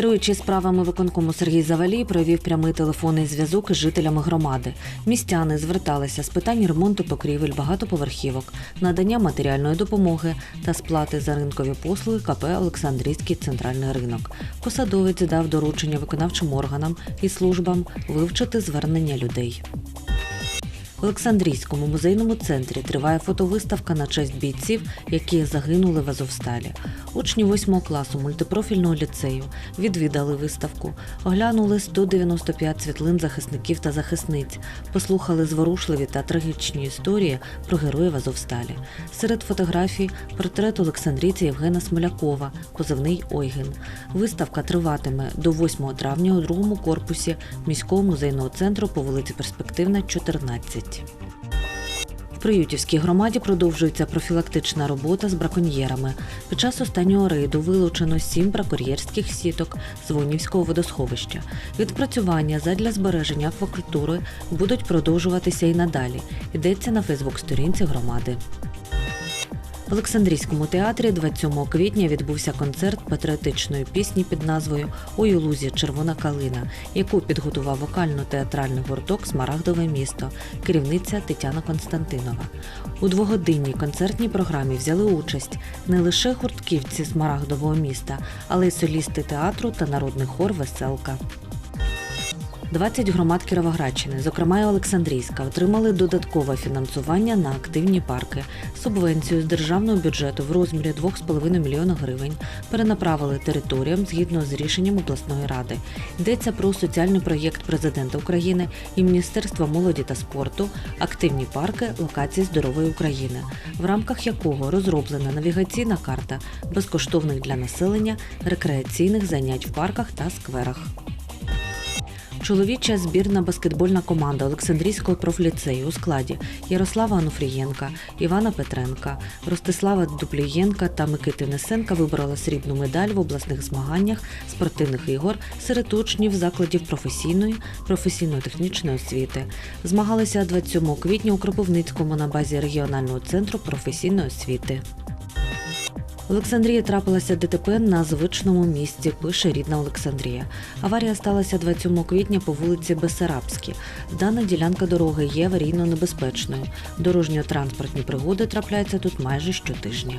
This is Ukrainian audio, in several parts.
Керуючи справами виконкому Сергій Завалій провів прямий телефонний зв'язок із жителями громади. Містяни зверталися з питань ремонту покрівель багатоповерхівок, надання матеріальної допомоги та сплати за ринкові послуги КП Олександрійський центральний ринок. Посадовець дав доручення виконавчим органам і службам вивчити звернення людей. В Олександрійському музейному центрі триває фотовиставка на честь бійців, які загинули в Азовсталі. Учні 8 класу мультипрофільного ліцею відвідали виставку, оглянули 195 світлин захисників та захисниць, послухали зворушливі та трагічні історії про героїв Азовсталі. Серед фотографій портрет Олександрійця Євгена Смолякова, позивний Ойген. Виставка триватиме до 8 травня у другому корпусі міського музейного центру по вулиці Перспективна, 14. В Приютівській громаді продовжується профілактична робота з браконьєрами. Під час останнього рейду вилучено сім браконьєрських сіток з Вонівського водосховища. Відпрацювання задля збереження аквакультури будуть продовжуватися і надалі. Йдеться на Фейсбук-сторінці громади. В Олександрійському театрі 27 квітня відбувся концерт патріотичної пісні під назвою Ой у лузі Червона калина, яку підготував вокально-театральний гурток Смарагдове місто, керівниця Тетяна Константинова. У двогодинній концертній програмі взяли участь не лише гуртківці Смарагдового міста, але й солісти театру та народний хор Веселка. 20 громад Кіровоградщини, зокрема і Олександрійська, отримали додаткове фінансування на активні парки. Субвенцію з державного бюджету в розмірі 2,5 мільйона гривень перенаправили територіям згідно з рішенням обласної ради. Йдеться про соціальний проєкт президента України і Міністерства молоді та спорту Активні парки локації здорової України, в рамках якого розроблена навігаційна карта безкоштовних для населення рекреаційних занять в парках та скверах. Чоловіча збірна баскетбольна команда Олександрійського профліцею у складі Ярослава Ануфрієнка, Івана Петренка, Ростислава Дуплієнка та Микити Несенка виборола срібну медаль в обласних змаганнях спортивних ігор серед учнів закладів професійної, професійно-технічної освіти. Змагалися 27 квітня у Кропивницькому на базі регіонального центру професійної освіти. В Олександрії трапилася ДТП на звичному місці, пише рідна Олександрія. Аварія сталася 27 квітня по вулиці Бесарабській. Дана ділянка дороги є аварійно небезпечною. Дорожньо-транспортні пригоди трапляються тут майже щотижня.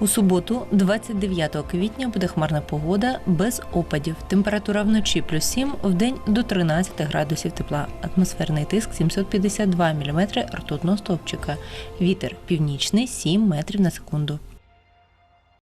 У суботу, 29 квітня, буде хмарна погода без опадів. Температура вночі плюс 7, в день до 13 градусів тепла. Атмосферний тиск 752 мм ртутного стовпчика. Вітер північний 7 метрів на секунду.